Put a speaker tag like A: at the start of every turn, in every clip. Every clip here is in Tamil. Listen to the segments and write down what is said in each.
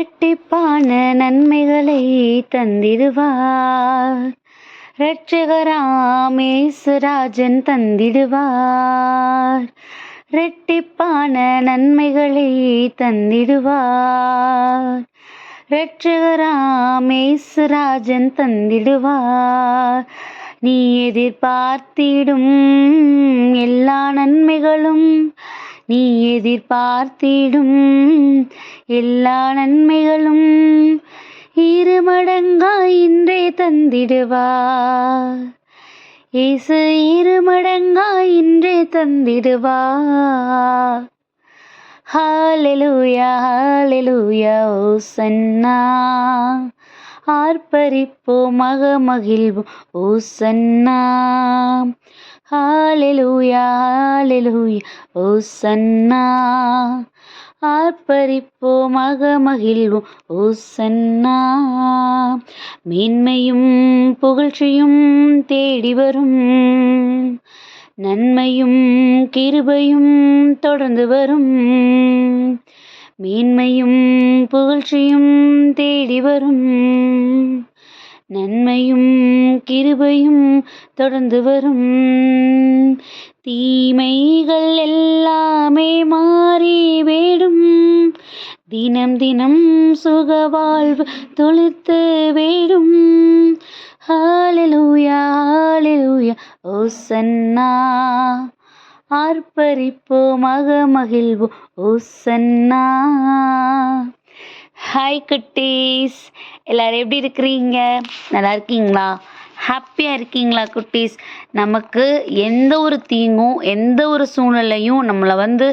A: இரட்டிப்பான நன்மைகளை தந்திடுவார். இரட்சகராமேசுராஜன் தந்திடுவார். இரட்டிப்பான நன்மைகளை தந்திடுவார். இரட்சகராமேசுராஜன் தந்திடுவார். நீ எதிர்பார்த்திடும் எல்லா நன்மைகளும் நீ எதிர்பார்த்திடும் எல்லா நன்மைகளும் இரு மடங்காய் இன்றே தந்திடுவார். இசு இரு மடங்காய் இன்றே தந்திடுவார். Hallelujah hallelujah hosanna. ஆர்ப்பரிப்போம் மகமகிழ்வோம். Hosanna hallelujah hallelujah. ஓசன்னா ஆர்ப்பரிப்போம் மக ஓசன்னா மேன்மையும் புகழ்ச்சியும் தேடி வரும். நன்மையும் கிருபையும் தொடர்ந்து வரும். மேன்மையும் புகழ்ச்சியும் தேடி வரும். நன்மையும் கிருபையும் தொடர்ந்து வரும். தீமைகள் எல்லாமே மாறி வேடும். தினம் தினம் சுக வாழ்வு தொழுத்து வேடும். ஹalleluya ஹalleluya ஓசன்னா. ஆர்ப்பரிப்போம் மக மகிழ்வோம் ஓசன்னா ஹாய் குட்டீஸ். எல்லாரும் எப்படி இருக்கிறீங்க? நல்லா இருக்கீங்களா? ஹாப்பியாக இருக்கீங்களா குட்டீஸ்? நமக்கு எந்த ஒரு தீங்கும் எந்த ஒரு சூழ்நிலையும் நம்மளை வந்து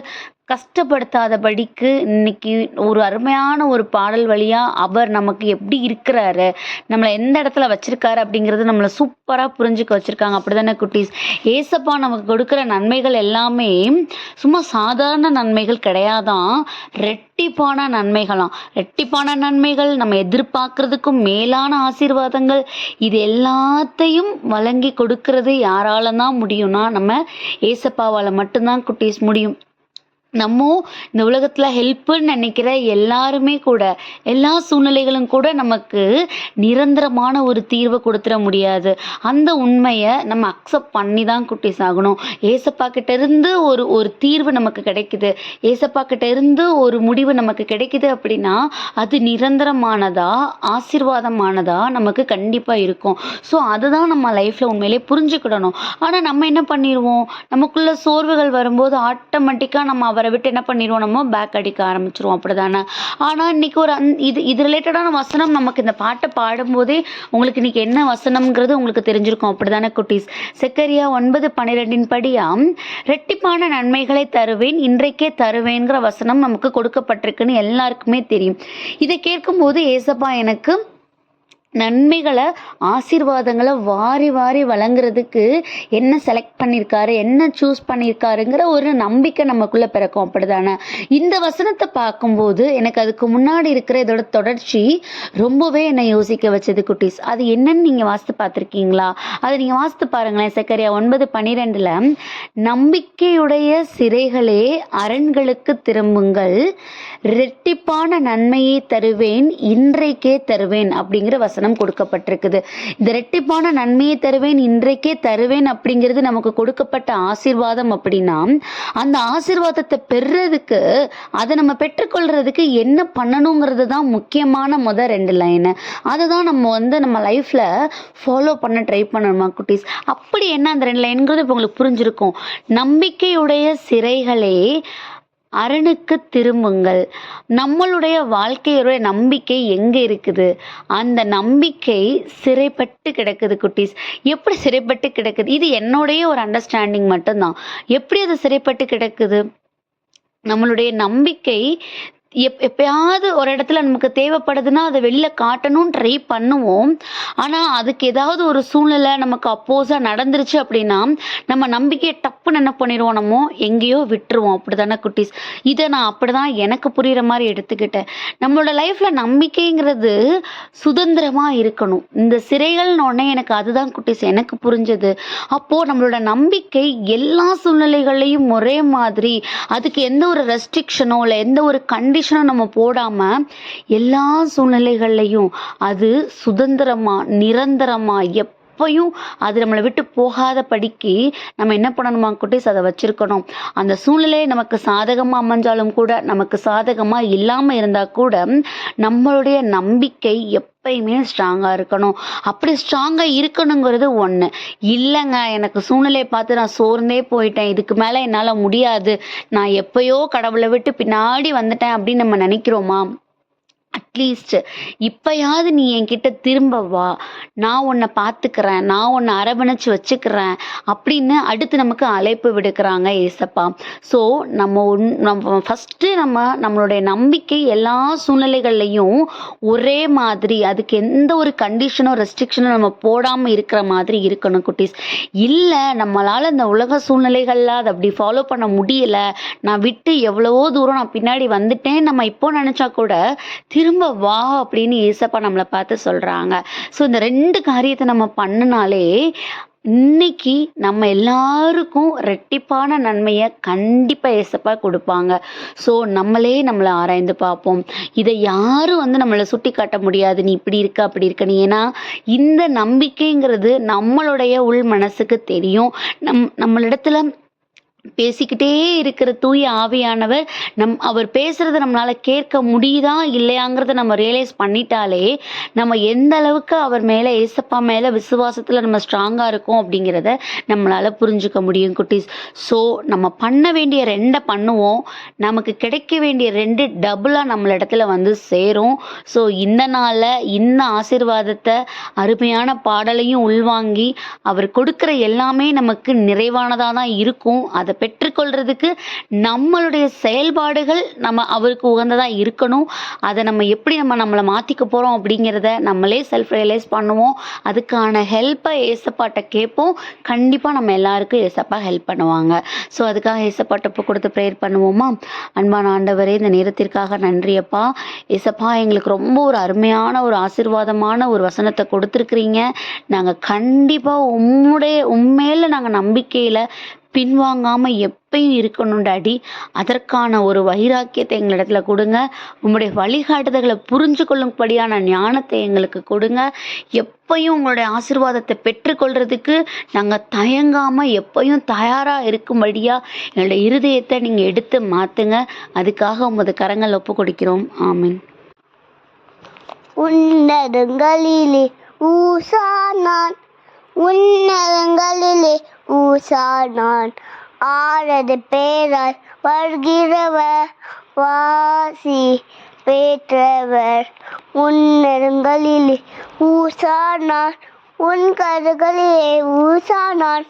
A: கஷ்டப்படுத்தாதபடிக்கு இன்னைக்கு ஒரு அருமையான ஒரு பாடல் வழியாக அவர் நமக்கு எப்படி இருக்கிறாரு நம்மளை எந்த இடத்துல வச்சிருக்காரு அப்படிங்கிறது நம்மளை சூப்பராக புரிஞ்சுக்க வச்சுருக்காங்க. அப்படி தானே குட்டீஸ்? ஏசப்பா நமக்கு கொடுக்குற நன்மைகள் எல்லாமே சும்மா சாதாரண நன்மைகள் கிடையாதான் ரெட்டிப்பான நன்மைகளாம். ரெட்டிப்பான நன்மைகள் நம்ம எதிர்பார்க்கறதுக்கும் மேலான ஆசீர்வாதங்கள். இது எல்லாத்தையும் வழங்கி கொடுக்கறது யாரால தான் முடியும்னா நம்ம ஏசப்பாவால் மட்டும்தான் குட்டீஸ் முடியும். நம்ம இந்த உலகத்தில் ஹெல்ப்புன்னு நினைக்கிற எல்லாருமே கூட எல்லா சூழ்நிலைகளும் கூட நமக்கு நிரந்தரமான ஒரு தீர்வை கொடுத்துட முடியாது. அந்த உண்மையை நம்ம அக்செப்ட் பண்ணி தான் குட்டீஸ் ஆகணும். ஏசப்பா கிட்ட இருந்து ஒரு ஒரு தீர்வு நமக்கு கிடைக்குது. ஏசப்பா கிட்ட இருந்து ஒரு முடிவு நமக்கு கிடைக்குது அப்படின்னா அது நிரந்தரமானதா ஆசீர்வாதமானதா நமக்கு கண்டிப்பாக இருக்கும். ஸோ அதுதான் நம்ம லைஃப்பில் உண்மையிலே புரிஞ்சுக்கிடணும். ஆனால் நம்ம என்ன பண்ணிடுவோம்? நமக்குள்ள சோர்வுகள் வரும்போது ஆட்டோமேட்டிக்காக நம்ம அவரை விட்டு என்ன பண்ணிடுவோம் நம்ம? பேக் அடிக்க ஆரம்பிச்சிருவோம். அப்படிதானே? ஆனால் இன்னைக்கு ஒரு அந் இது இது ரிலேட்டடான வசனம் நமக்கு இந்த பாட்டை பாடும்போதே உங்களுக்கு இன்னைக்கு என்ன வசனம்ங்கிறது உங்களுக்கு தெரிஞ்சிருக்கும். அப்படிதானே குட்டீஸ்? செக்கரியா ஒன்பது பன்னிரெண்டின் படியாம் ரெட்டிப்பான நன்மைகளை தருவேன் இன்றைக்கே தருவேங்கிற வசனம் நமக்கு கொடுக்கப்பட்டிருக்குன்னு எல்லாருக்குமே தெரியும். இதை கேட்கும்போது ஏசப்பா எனக்கு நன்மைகளை ஆசீர்வாதங்களை வாரி வாரி வழங்குறதுக்கு என்ன செலக்ட் பண்ணியிருக்காரு என்ன சூஸ் பண்ணியிருக்காருங்கிற ஒரு நம்பிக்கை நமக்குள்ளே பிறக்கும் அப்படிதானே? இந்த வசனத்தை பார்க்கும்போது எனக்கு அதுக்கு முன்னாடி இருக்கிற இதோட தொடர்ச்சி ரொம்பவே என்னை யோசிக்க வச்சது குட்டீஸ். அது என்னன்னு நீங்கள் வாசித்து பார்த்துருக்கீங்களா? அதை நீங்கள் வாசித்து பாருங்களேன். சக்கரியா ஒன்பது பன்னிரெண்டில் நம்பிக்கையுடைய சிறைகளே அரண்களுக்கு திரும்புங்கள் ரெட்டிப்பான நன்மையை தருவேன் இன்றைக்கே தருவேன் அப்படிங்கிற வசனம் கொடுக்கப்பட்டிருக்குது. இந்த ரெட்டிப்பான நன்மையை தருவேன் இன்றைக்கே தருவேன் அப்படிங்கிறது நமக்கு கொடுக்கப்பட்ட ஆசீர்வாதம் அப்படின்னா அந்த ஆசீர்வாதத்தை பெறுறதுக்கு அதை நம்ம பெற்றுக்கொள்றதுக்கு என்ன பண்ணணுங்கிறது தான் முக்கியமான முத ரெண்டு லைனு அதை தான் நம்ம வந்து நம்ம லைஃப்பில் ஃபாலோ பண்ண ட்ரை பண்ணணுமா குட்டீஸ்? அப்படி என்ன அந்த ரெண்டு லைனுங்கிறது இப்போ உங்களுக்கு புரிஞ்சிருக்கும். நம்பிக்கையுடைய சிறைகளே அரணுக்கு திரும்புங்கள். நம்மளுடைய வாழ்க்கையுடைய நம்பிக்கை எங்கே இருக்குது? அந்த நம்பிக்கை சிறைப்பட்டு கிடக்குது குட்டீஸ். எப்படி சிறைப்பட்டு கிடக்குது? இது என்னுடைய ஒரு அண்டர்ஸ்டாண்டிங் மட்டும்தான். எப்படி அது சிறைப்பட்டு கிடக்குது? நம்மளுடைய நம்பிக்கை எப் எப்பயாவது ஒரு இடத்துல நமக்கு தேவைப்படுதுன்னா அதை வெளில காட்டணும்னு ட்ரை பண்ணுவோம். ஆனால் அதுக்கு ஏதாவது ஒரு சூழ்நிலை நமக்கு அப்போஸாக நடந்துருச்சு அப்படின்னா நம்ம நம்பிக்கையை டப்புன்னு என்ன பண்ணிடுவோம் நம்ம? எங்கேயோ விட்டுருவோம். அப்படி தானே குட்டீஸ்? இதை நான் அப்படி தான் எனக்கு புரிகிற மாதிரி எடுத்துக்கிட்டேன். நம்மளோட லைஃப்பில் நம்பிக்கைங்கிறது சுதந்திரமாக இருக்கணும். இந்த சிறைகள்னு உடனே எனக்கு அதுதான் குட்டீஸ் எனக்கு புரிஞ்சது. அப்போது நம்மளோட நம்பிக்கை எல்லா சூழ்நிலைகளையும் ஒரே மாதிரி அதுக்கு எந்த ஒரு ரெஸ்ட்ரிக்ஷனோ இல்லை எந்த ஒரு கண்டிஷன் கண்டிஷனும் நம்ம போடாமல் எல்லா சூழ்நிலைகள்லையும் அது சுதந்திரமாக நிரந்தரமாக எப் எப்பயும் அது நம்மளை விட்டு போகாத படிக்கு நம்ம என்ன பண்ணணுமா குட்டீஸ்? அதை வச்சிருக்கணும். அந்த சூழ்நிலை நமக்கு சாதகமாக அமைஞ்சாலும் கூட நமக்கு சாதகமாக இல்லாமல் இருந்தால் கூட நம்மளுடைய நம்பிக்கை எப் எப்பயுமே ஸ்ட்ராங்காக இருக்கணும். அப்படி ஸ்ட்ராங்காக இருக்கணுங்கிறது ஒன்று இல்லைங்க எனக்கு சூழ்நிலையை பார்த்து நான் சோர்ந்தே போயிட்டேன். இதுக்கு மேலே என்னால் முடியாது. நான் எப்பயோ கடவுளை விட்டு பின்னாடி வந்துட்டேன் அப்படின்னு நம்ம நினைக்கிறோமா? அட்லீஸ்ட் இப்போயாவது நீ என்கிட்ட திரும்ப வா. நான் உன்னை பார்த்துக்கிறேன் நான் உன்னை அரவணைச்சு வச்சுக்கிறேன். அப்படின்னு அடுத்து நமக்கு அழைப்பு விடுக்கிறாங்க ஏசப்பா. ஸோ நம்ம ஒன் நம்ம ஃபஸ்ட்டு நம்ம நம்மளுடைய நம்பிக்கை எல்லா சூழ்நிலைகள்லையும் ஒரே மாதிரி அதுக்கு எந்த ஒரு கண்டிஷனோ ரெஸ்ட்ரிக்ஷனோ நம்ம போடாமல் இருக்கிற மாதிரி இருக்கணும் குட்டீஸ். இல்லை நம்மளால் இந்த உலக சூழ்நிலைகளில் அதை அப்படி ஃபாலோ பண்ண முடியலை. நான் விட்டு எவ்வளவோ தூரம் நான் பின்னாடி வந்துட்டேன். நம்ம இப்போ நினச்சா கூட திரும்ப வா அப்படின்னு ஏசப்பா நம்மளை பார்த்து சொல்கிறாங்க ஸோ இந்த ரெண்டு காரியத்தை நம்ம பண்ணினாலே இன்னைக்கு நம்ம எல்லாருக்கும் ரெட்டிப்பான நன்மையை கண்டிப்பாக ஏசப்பா கொடுப்பாங்க. ஸோ நம்மளே நம்மளை ஆராய்ந்து பார்ப்போம். இதை யாரும் வந்து நம்மளை சுட்டி காட்ட முடியாது? நீ இப்படி இருக்க அப்படி இருக்க. நீ ஏன்னா இந்த நம்பிக்கைங்கிறது நம்மளுடைய உள் மனசுக்கு தெரியும். நம் நம்மளிடத்துல பேசிக்கிட்டே இருக்கிற தூய ஆவியானவர் நம் அவர் பேசுறத நம்மளால கேட்க முடியுதா இல்லையாங்கிறத நம்ம ரியலைஸ் பண்ணிட்டாலே நம்ம எந்த அளவுக்கு அவர் மேலே ஏசப்பா மேலே விசுவாசத்தில் நம்ம ஸ்ட்ராங்காக இருக்கோம் அப்படிங்கிறத நம்மளால புரிஞ்சுக்க முடியும் குட்டீஸ். ஸோ நம்ம பண்ண வேண்டிய ரெண்டை பண்ணுவோம். நமக்கு கிடைக்க வேண்டிய ரெண்டு டபுளாக நம்மள இடத்துல வந்து சேரும். ஸோ இந்த நாளில் இந்த ஆசிர்வாதத்தை அருமையான பாடலையும் உள்வாங்கி அவர் கொடுக்குற எல்லாமே நமக்கு நிறைவானதாக தான் இருக்கும். அதை பெற்றுக்கொள்றதுக்கு நம்மளுடைய செயல்பாடுகள் நம்ம அவருக்கு உகந்ததாக இருக்கணும். அதை நம்ம எப்படி நம்ம நம்மளை மாற்றிக்க போகிறோம் அப்படிங்கிறத நம்மளே செல்ஃப் ரியலைஸ் பண்ணுவோம். அதுக்கான ஹெல்ப்பை ஏசப்பாட்டை கேட்போம். கண்டிப்பாக நம்ம எல்லாருக்கும் ஏசப்பா ஹெல்ப் பண்ணுவாங்க. ஸோ அதுக்காக ஏசப்பாட்டை இப்போ கொடுத்து ப்ரேயர் பண்ணுவோமா? அன்பான ஆண்டவரே இந்த நேரத்திற்காக நன்றியப்பா ஏசப்பா எங்களுக்கு ரொம்ப ஒரு அருமையான ஒரு ஆசீர்வாதமான ஒரு வசனத்தை கொடுத்துருக்குறீங்க. நாங்கள் கண்டிப்பாக உம்முடைய உண்மையில் நாங்கள் நம்பிக்கையில் பின்வாங்காமல் எப்பயும் இருக்கணும் டாடி. அதற்கான ஒரு வைராக்கியத்தை எங்களிடத்துல கொடுங்க. உங்களுடைய வழிகாட்டுதல்களை புரிஞ்சு கொள்ளும்படியான ஞானத்தை எங்களுக்கு கொடுங்க. எப்பயும் உங்களுடைய ஆசீர்வாதத்தை பெற்றுக்கொள்றதுக்கு நாங்கள் தயங்காமல் எப்பயும் தயாராக இருக்கும்படியாக எங்களுடைய இருதயத்தை நீங்கள் எடுத்து மாற்றுங்க அதுக்காக உமது கரங்கள் ஒப்பு கொடுக்கிறோம். ஆமீன்.
B: உன்னதங்களிலே ஊசானான். உன்னதங்களிலே ஊசானான். ஆரது பேரால் வருகிறவர் வாசி பெற்றவர். ஊசா நான் உன் கருகளிலே ஊசானான்.